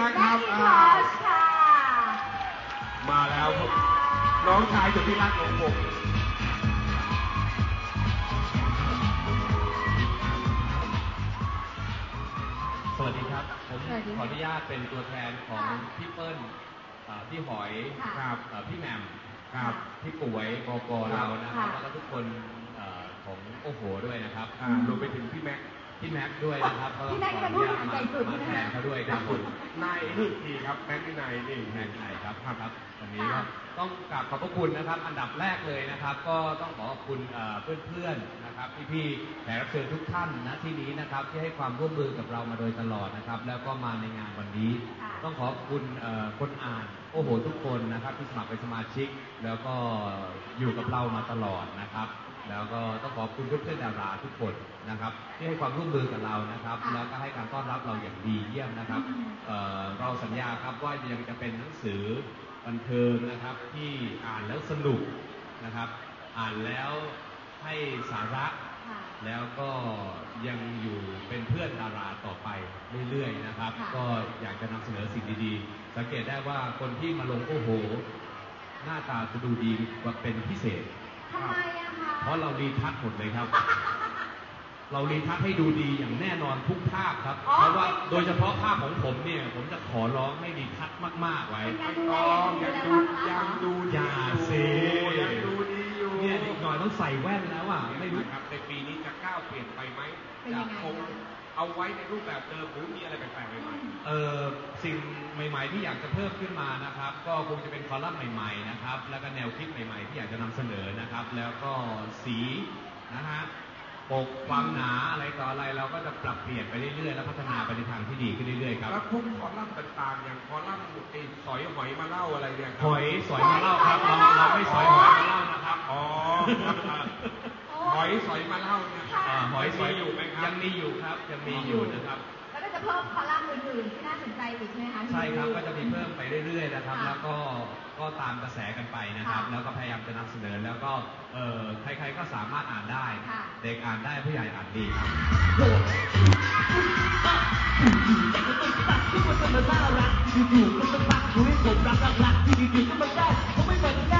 นะครับและอีอ่าคอสค่ะมาแล้วครับน้องชายสุดที่รักของผมสวัสดีครับ ผมสวัสดีขค่ะออนุญาตเป็นตัวแทนของค่ะพี่เปิ้ลเอ่อพี่หอยค่ะครับเอ่อพี่แหม่มครับพี่ป่วยกกเรานะครับค่ะ แล้วก็ทุกคนเอ่อของโอ้โหด้วยนะครับอ่ารวมไปถึง พี่แม็กพี่แม็กซ์ด้วยนะครับก็พี่แม็กซ์ขออนุญาตเป็นผู้มาใหญ่สุดมาใช่แทไหมนเขาด้วยครับผมนายนี่ทีครับแม็กนี่นายนี่แม็กซ์ไหนครับครับวันนี้ก็ค่ะต้องกราบขอบพระคุณนะครับ อันดับแรกเลยนะครับ ก็ต้องขอขอบคุณเอ่อเพื่อนๆนะครับพี่ๆแขกรับเชิญทุกท่านนะที่นี้นะครับที่ให้ความร่วมมือกับเรามาโดยตลอดนะครับ แล้วก็มาในงานวันนี้ ค่ะ ต้องขอบคุณเอ่อคนอ่านโอ้โหทุกคนนะครับที่สมัครเป็นสมาชิก แล้วก็อยู่กับเรามาตลอดนะครับ แล้วก็ต้องขอบคุณเพื่อนๆดาราทุกคนนะครับที่ให้ความร่วมมือกับเรานะครับค่ะแล้วก็ให้การต้อนรับเราอย่างดีเยี่ยมนะครับอืมเอ่อเราสัญญาครับว่ายังจะเป็นหนังสือบันเทิงนะครับที่อ่านแล้วสนุกนะครับ อ่านแล้วให้สาระค่ะแล้วก็ยังอยู่เป็นเพื่อนดาราต่อไปเรื่อยๆนะครับค่ะก็อยากจะนำเสนอสิ่งดีๆ สังเกตได้ว่าคนที่มาลงโอ้โห หน้าตาจะดูดีกว่าเป็นพิเศษ ทำไมอะคะเพราะเรารีทัชหมดเลยครับ เรารีทัชให้ดูดีอย่างแน่นอนทุกภาพครับ อ๋อเพราะว่าโดยเฉพาะภาพของผมเนี่ย ผมจะขอร้องให้รีทัชมาก ๆ ไว้ เป็นการไม่ดูแลต้องอยัย่างงดีดูแล้วยังดูอย่าสิ ยังดูดีอยู่เนี่ยอีกหน่อยต้องใส่แว่นแล้วอะ ไม่ไม่รู้รู้ ครับในปีนี้จะก้าวเปลี่ยนไปไหมเป็นจะยังไงคงคะ เอาไว้ในรูปแบบเดิมหรือมีอะไรแปลกๆใหม่เออ สิ่งใหม่ๆที่อยากจะเพิ่มขึ้นมานะครับ ก็คงจะเป็นคอลัมน์ใหม่ๆนะครับ แล้วก็แนวคิดใหม่ๆที่อยากจะนำเสนอนะครับ แล้วก็สีนะฮะปกความหนาอะไรต่ออะไรเราก็จะปรับเปลี่ยนไปเรื่อยๆ แล้วพัฒนาไปในทางที่ดีขึ้นเรื่อยๆๆครับแล้วพวกคอลัมน์ต่างๆ อย่างคอลัมน์ไอ้สอยหอยมาเล่าอะไรเนี่ยครัหบอยสอยมาเล่าครับเราเราไม่สอยหอยมาเล่านะครับอ๋อครับหอยสอยมาเล่าเนี่ยค่ะอ่าหอยสอยมีอยู่ไหมครับยังมีอยู่ครับยังมีอยู่นะครับ อีกใช่ไหมคะใช่ครับก็จะมีเพิ่มไปเรื่อยๆนะครับ ค่ะแล้วก็ก็ตามกระแสกันไปนะครับ ค่ะแล้วก็พยายามจะนำเสนอแล้วก็เอ่อใครๆก็สามารถอ่านได้ ค่ะ เด็กอ่านได้ผู้ใหญ่อ่านดีครับอยู่ๆก็มาน่ารักอยู่ๆก็มารักคุยผมรักรักรักอยู่ๆก็มาได้